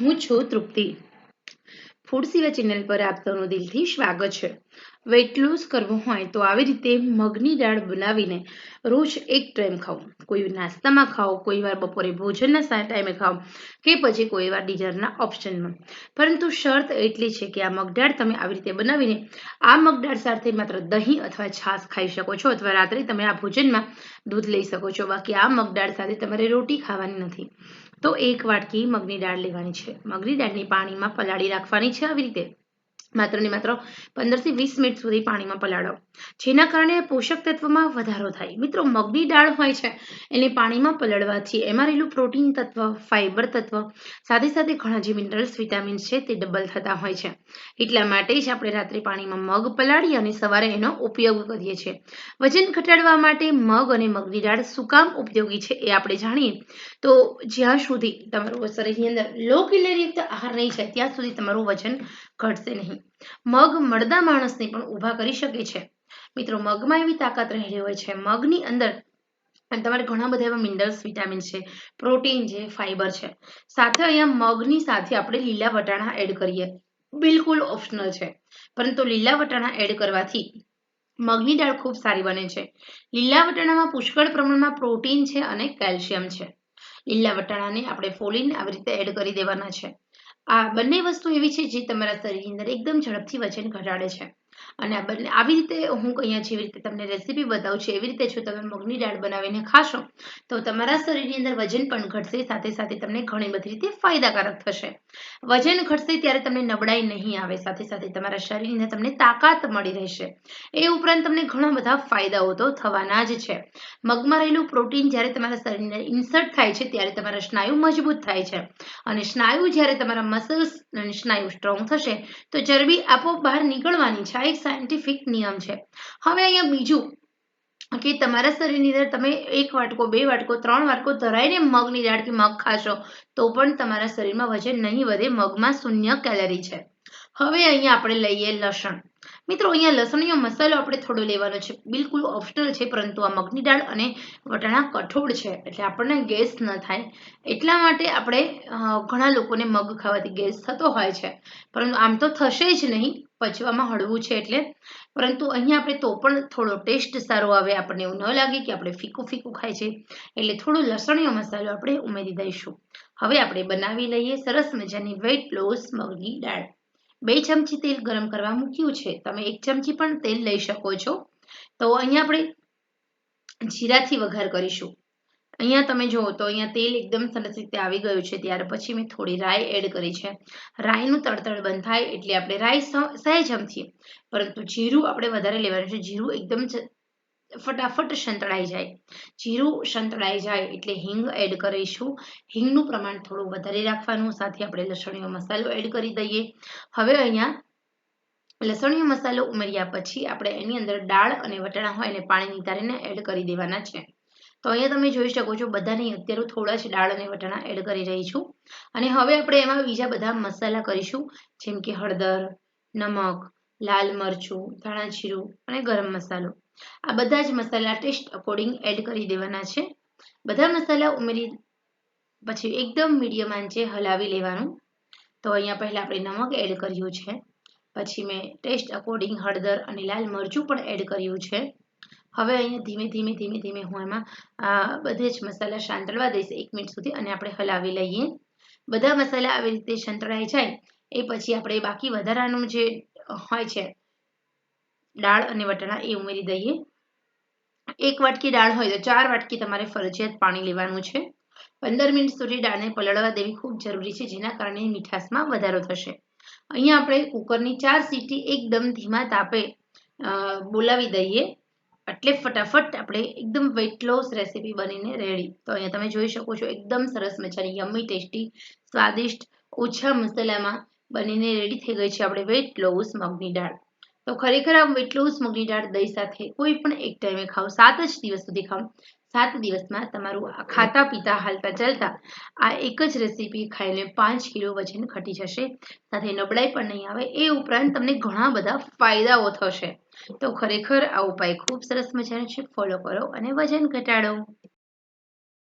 હું છું તૃપ્તિ. ફૂડ સિવાય ચેનલ પર આપ સૌનું દિલથી સ્વાગત છે. વેઇટ લોસ કરવું હોય તો આવી રીતે મગની દાળ બનાવીને રોજ એક ટાઈમ ખાઓ. કોઈ નાસ્તામાં ખાઓ, કોઈ વાર બપોરે ભોજનના ટાઈમે ખાઓ કે પછી કોઈ વાર ડિનરના ઓપ્શનમાં પરંતુ શરત એટલી છે કે આ મગદાળ તમે આવી રીતે બનાવીને આ મગદાળ સાથે માત્ર દહીં અથવા છાશ ખાઈ શકો છો અથવા રાત્રે તમે આ ભોજનમાં દૂધ લઈ શકો છો. બાકી આ મગદાળ સાથે તમારે રોટી ખાવાની નથી. તો એક વાટકી મગની દાળ લેવાની છે. મગની દાળની પાણીમાં પલાળી રાખવાની છે આવી રીતે. માત્ર ને માત્ર પંદરથી વીસ મિનિટ સુધી પાણીમાં પલાળો. જેના કારણે પોષક તત્વમાં વધારો થાય. મિત્રો, મગની દાળ હોય છે, એને પાણીમાં પલાળવાથી એમાં રહેલું પ્રોટીન તત્વ ફાઇબર તત્વ, સાથે સાથે ઘણા જે મિનરલ્સ, વિટામિન્સ છે તે ડબલ થતા હોય છે. એટલા માટે જ આપણે રાત્રે પાણીમાં મગ પલાળી અને સવારે એનો ઉપયોગ કરીએ છીએ. વજન ઘટાડવા માટે મગ અને મગની દાળ શું કામ ઉપયોગી છે એ આપણે જાણીએ. તો જ્યાં સુધી તમારું શરીરની અંદર લો કેલેરીયુક્ત આહાર નહીં જાય ત્યાં સુધી તમારું વજન ઘટશે નહીં. મગ મળદા માણસને પણ ઊભા કરી શકે છે. મિત્રો, મગમાં એવી તાકાત રહેલી હોય છે. મગની અંદર તમારે ઘણા બધા એવા મિનરલ્સ વિટામિન છે પ્રોટીન છે ફાઈબર છે. સાથે અહીંયા મગની સાથે આપણે લીલા વટાણા એડ કરીએ. બિલકુલ ઓપ્શનલ છે. પરંતુ લીલા વટાણા એડ કરવાથી મગની દાળ ખૂબ સારી બને છે. લીલા વટાણામાં પુષ્કળ પ્રમાણમાં પ્રોટીન છે અને કેલ્શિયમ છે. લીલા વટાણાને આપણે ફોલીને આવી રીતે એડ કરી દેવાના છે. આ બંને વસ્તુ એવી છે જે તમારા શરીરની અંદર એકદમ ઝડપથી વજન ઘટાડે છે. અને આ બદલે આવી રીતે હું અહીંયા જેવી રીતે તમને રેસીપી બતાવું છું, એવી રીતે જો તમે મગની દાળ બનાવીને ખાશો, તો તમારા શરીરની અંદર વજન પણ ઘટશે, સાથે સાથે તમને ઘણી બધી રીતે ફાયદાકારક થશે. વજન ઘટશે ત્યારે તમને નબળાઈ નહીં આવે, સાથે સાથે તમારા શરીરને તમને તાકાત મળી રહેશે. એ ઉપરાંત તમને ઘણા બધા ફાયદાઓ તો થવાના જ છે. મગમાં રહેલું પ્રોટીન જ્યારે તમારા શરીરને ઇન્સર્ટ થાય છે, ત્યારે તમારા સ્નાયુ મજબૂત થાય છે. અને સ્નાયુ જ્યારે તમારા મસલ્સ અને સ્નાયુ સ્ટ્રોંગ થશે, તો ચરબી આપોપ બહાર નીકળવાની છે સાયન્ટિફિક નિયમ છે. હવે અહીંયા બીજું, કે તમારા શરીરની અંદર તમે એક વાટકો, બે વાટકો, ત્રણ વાટકો ધરાઈને મગની દાળ કે મગ ખાશો, તો પણ તમારા શરીરમાં વજન નહીં વધે, મગમાં શૂન્ય કેલરી છે. હવે અહીંયા આપણે લઈએ લસણ. મિત્રો, અહીંયા લસણનો મસાલો આપણે થોડો લેવાનો છે. બિલકુલ ઓપ્શનલ છે, પરંતુ આ મગની દાળ અને વટાણા કઠોળ છે, એટલે આપણને ગેસ ન થાય. એટલા માટે આપણે ઘણા લોકોને મગ ખાવાથી ગેસ થતો હોય છે. પરંતુ આમ તો થશે જ નહીં. પચવામાં હળવું છે એટલે. પરંતુ અહીંયા આપણે તો પણ થોડો ટેસ્ટ સારો આવે, આપણને એવું ન લાગે કે આપણે ફીકું ફીકું ખાય છે. એટલે થોડો લસણીયો મસાલો આપણે ઉમેરી દઈશું. હવે આપણે બનાવી લઈએ સરસ મજાની વેટ લોસ મગની દાળ. બે ચમચી તેલ ગરમ કરવા મૂક્યું છે. તમે એક ચમચી પણ તેલ લઈ શકો છો. તો અહીંયા આપણે જીરાથી વઘાર કરીશું. અહીંયા તમે જુઓ તો અહીંયા તેલ એકદમ સરસ રીતે આવી ગયું છે. ત્યાર પછી મેં થોડી રાઈ એડ કરી છે. રાઈનું તળતળ બંધ થાય એટલે આપણે રાઈ સહેજ અમથી પરંતુ જીરું આપણે વધારે લેવાનું છે. જીરું એકદમ ફટાફટ સંતળાઈ જાય. જીરું સંતળાઈ જાય એટલે હિંગ એડ કરીશું. હિંગનું પ્રમાણ થોડું વધારે રાખવાનું. સાથે આપણે લસણીયો મસાલો એડ કરી દઈએ. હવે અહીંયા લસણીયો મસાલો ઉમેર્યા પછી આપણે એની અંદર દાળ અને વટાણા હોય એને પાણી નિતારીને એડ કરી દેવાના છે. તો અહીંયા તમે જોઈ શકો છો, બધાની અત્યારે થોડા જ દાળ અને વટાણા એડ કરી રહી છું. અને હવે આપણે એમાં બીજા બધા મસાલા કરીશું, જેમ કે હળદર, નમક, લાલ મરચું, ધાણા જીરું અને ગરમ મસાલો. આ બધા જ મસાલા ટેસ્ટ અકોર્ડિંગ એડ કરી દેવાના છે. બધા મસાલા ઉમેરી, પછી એકદમ મીડિયમ આંચે હલાવી લેવાનું. તો અહીંયા પહેલાં આપણે નમક એડ કર્યું છે. પછી મેં ટેસ્ટ અકોર્ડિંગ હળદર અને લાલ મરચું પણ એડ કર્યું છે. હવે અહીંયા ધીમે ધીમે ધીમે ધીમે હું એમાં બધે જ મસાલા શાંતળવા દઈશ એક મિનિટ સુધી અને આપણે હલાવી લઈએ. બધા મસાલા આવી રીતે સંતળાઈ જાય, એ પછી આપણે બાકી વધારાનું જે હોય છે, દાળ અને વટાણા એ ઉમેરી દઈએ. એક વાટકી દાળ હોય તો ચાર વાટકી તમારે ફરજિયાત પાણી લેવાનું છે. પંદર મિનિટ સુધી દાળને પલળવા દેવી ખૂબ જરૂરી છે, જેના કારણે મીઠાશમાં વધારો થશે. અહીંયા આપણે કુકરની ચાર સીટી એકદમ ધીમા તાપે બોલાવી દઈએ. એટલે ફટાફટ આપણે એકદમ વેટ લોસ રેસીપી બનીને રેડી તો અહીંયા તમે જોઈ શકો છો, એકદમ સરસ મજાની યમ્મી ટેસ્ટી સ્વાદિષ્ટ ઓછા મસાલામાં બનીને રેડી થઈ ગઈ છે આપણે વેટ લોસ મગની દાળ. તો ખરેખર આમ એટલું જ મગની દાળ દહીં સાથે કોઈ પણ એક ટાઈમે ખાઓ સાત જ દિવસ સુધી ખાઓ સાત દિવસમાં તમારું ખાતા પીતા હાલતા ચાલતા આ એક જ રેસીપી ખાઈને પાંચ કિલો વજન ઘટી જશે. સાથે નબળાઈ પણ નહીં આવે, એ ઉપરાંત તમને ઘણા બધા ફાયદાઓ થશે. તો ખરેખર આ ઉપાય ખૂબ સરસ મજાનો છે, ફોલો કરો અને વજન ઘટાડો.